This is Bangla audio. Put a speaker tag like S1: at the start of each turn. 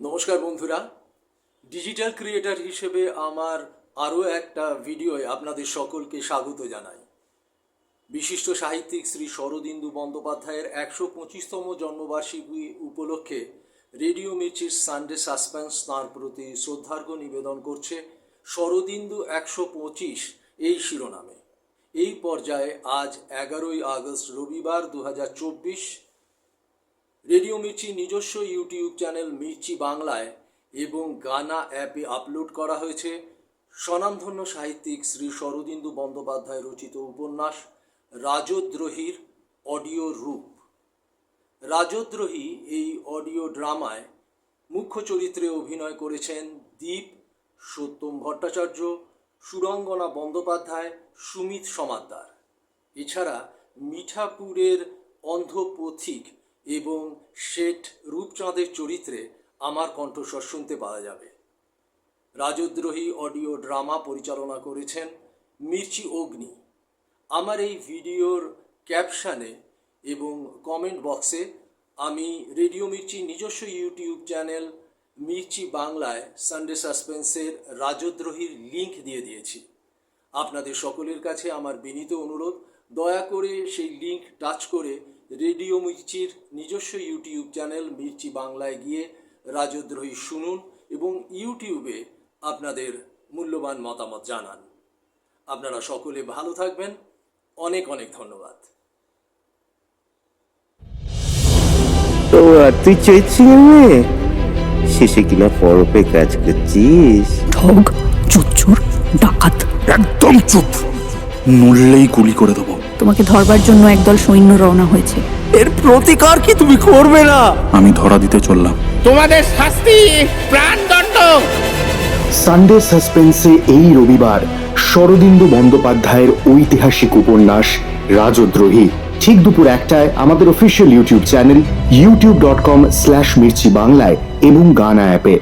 S1: নমস্কার বন্ধুরা। ডিজিটাল ক্রিয়েটার হিসেবে আমার আরও একটা ভিডিওয় আপনাদের সকলকে স্বাগত জানাই। বিশিষ্ট সাহিত্যিক শ্রী শরদিন্দু বন্দ্যোপাধ্যায়ের একশো পঁচিশতম জন্মবার্ষিকী উপলক্ষে রেডিও মির্চির সানডে সাসপেন্স তাঁর প্রতি শ্রদ্ধার্ঘ্য নিবেদন করছে শরদিন্দু একশো পঁচিশ এই শিরোনামে। এই পর্যায়ে আজ এগারোই আগস্ট রবিবার দু হাজার চব্বিশ রেডিও মির্চি নিজস্ব ইউটিউব চ্যানেল মির্চি বাংলায় এবং গানা অ্যাপে আপলোড করা হয়েছে। স্বনামধন্য সাহিত্যিক শ্রী শরদিন্দু বন্দ্যোপাধ্যায় রচিত উপন্যাস, রাজদ্রোহীর অডিও রূপ। রাজদ্রোহী এই অডিও ড্রামায় মুখ্য চরিত্রে অভিনয় করেছেন দীপ, সত্যম ভট্টাচার্য, সুরঙ্গনা বন্দ্যোপাধ্যায়, সুমিত সমাদ্দার। এছাড়া মিঠাপুরের অন্ধপথিক এবং শেঠ রূপচাঁদের চরিত্রে আমার কণ্ঠস্বর শুনতে পাওয়া যাবে। রাজদ্রোহী অডিও ড্রামা পরিচালনা করেছেন মির্চি অগ্নি। আমার এই ভিডিওর ক্যাপশানে এবং কমেন্ট বক্সে আমি রেডিও মির্চি নিজস্ব ইউটিউব চ্যানেল মির্চি বাংলায় সানডে সাসপেন্সের রাজদ্রোহীর লিংক দিয়ে দিয়েছি। আপনাদের সকলের কাছে আমার বিনীত অনুরোধ, দয়া করে সেই লিংক টাচ করে রেডিও মির্চির নিজস্ব ইউটিউব চ্যানেল মির্চি বাংলায় গিয়ে রাজদ্রোহী শুনুন এবং ইউটিউবে আপনাদের মূল্যবান মতামত জানান। আপনারা সকলে ভালো থাকবেন। অনেক অনেক ধন্যবাদ।
S2: তো আর তুই মেয়ে শেষে কিনা পরপে কাজ করছিস?
S3: ঠগ চুচ্চুর ডাকাত।
S4: একদম চুপ। নড়লেই গুলি করে দেবো।
S3: তোমাকে ধরবার জন্য একদল সৈন্য রওনা হয়েছে।
S2: এর প্রতিকার কি তুমি করবে না?
S4: আমি ধরা দিতে চললাম।
S5: তোমাদের শাস্তি প্রাণদণ্ড।
S6: সানডে সাসপেন্সে এই রবিবার শরদিন্দু বন্দ্যোপাধ্যায়ের ঐতিহাসিক উপন্যাস রাজদ্রোহী। ঠিক দুপুর একটায় আমাদের official YouTube channel YouTube dot com slash Mirchi বাংলায় এবং গানা অ্যাপে।